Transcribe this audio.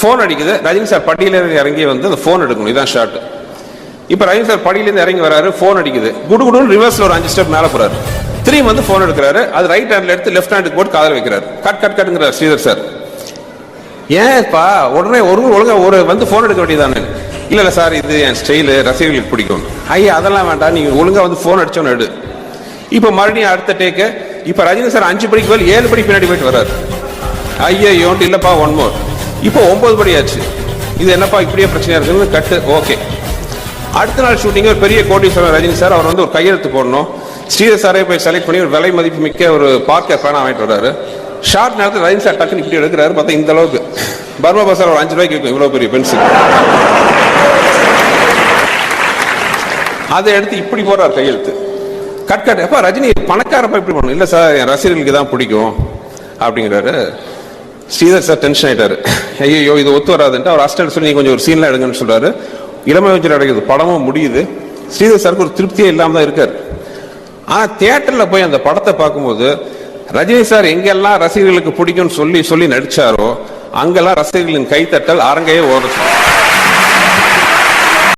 Phone அடிக்குது. Rajini sir படியிலேருந்து இறங்கி வந்து அந்த ஃபோன் எடுக்கணும். இதான் ஷார்ட் இப்போ ரஜினி சார் படியிலேருந்து இறங்கி வராரு ஃபோன் அடிக்குது. குடு குடுன்னு ரிவர்ஸில் ஒரு அஞ்சு ஸ்டெப் மேலே போகிறாரு திரும்பி வந்து ஃபோன் எடுக்கிறாரு. அது ரைட் ஹேண்ட்ல எடுத்து லெஃப்ட் ஹேண்டுக்கு போட்டு காதல் வைக்கிறாரு. கட் கட் கட்டுங்கிறார் ஸ்ரீதர் சார். ஏன்ப்பா உடனே ஒரு ஒழுங்கா ஒரு வந்து ஃபோன் எடுக்க வேண்டியதானே இல்லை இல்லை சார் இது என் ஸ்டைலு ரசிகர்களுக்கு பிடிக்கும். ஐயா அதெல்லாம் வேண்டாம். நீங்கள் ஒழுங்காக வந்து ஃபோன் அடித்தோன்னு எடு. இப்போ மறுபடியும் அடுத்த டேக்கு இப்போ ரஜினி சார் அஞ்சு படிக்கு பதில் ஏழு படி பின்னாடி போயிட்டு வர்றாரு. ஐயோ இல்லைப்பா ஒன் மோர் இப்போ ஒன்பது படி ஆச்சு இது என்னப்பா இப்படியே பிரச்சனையா இருக்குன்னு கட்டு. ஓகே. அடுத்த நாள் ஷூட்டிங் ஒரு பெரிய கோடீஸ்வரர் ரஜினி சார் அவர் வந்து ஒரு கையெழுத்து போடணும். ஸ்ரீதர் சாரே போய் செலக்ட் பண்ணி ஒரு விலை மதிப்பு மிக்க ஒரு பார்க்கர் பேனா வாங்கிட்டு வர்றாரு. ஷார்ட் நேரத்தில் ரஜினி சார் டக்குன்னு இப்படி எடுக்கிறாரு பார்த்தா இந்த அளவுக்கு. பர்மா பசார் ஒரு அஞ்சு ரூபாய்க்கு விற்கும் இவ்வளோ பெரிய பென்சில் அதை எடுத்து இப்படி போறார் கையெழுத்து. கட் கட் எப்ப ரஜினி பணக்காரப்பா இப்படி பண்ணணும் இல்லை சார் என் ரசிகர்களுக்கு தான் பிடிக்கும். அப்படிங்கிறாரு. ஸ்ரீதர் சார் டென்ஷன் ஆயிட்டாரு. ஐயோ இது ஒத்து வராதுன்ட்டு அவர் அஸ்டர் சொல்லி கொஞ்சம் ஒரு சீன்லாம் எடுங்கன்னு சொல்றாரு. இளமை வச்சு அடைக்கிறது படமும் முடியுது. ஸ்ரீதர் சாருக்கு ஒரு திருப்தியே இல்லாம தான் இருக்கார். ஆனா தியேட்டர்ல போய் அந்த படத்தை பார்க்கும்போது ரஜினி சார் எங்கெல்லாம் ரசிகர்களுக்கு பிடிக்கும்னு சொல்லி சொல்லி நடிச்சாரோ அங்கெல்லாம் ரசிகர்களின் கைத்தட்டல் அரங்கையே ஓடுச்சு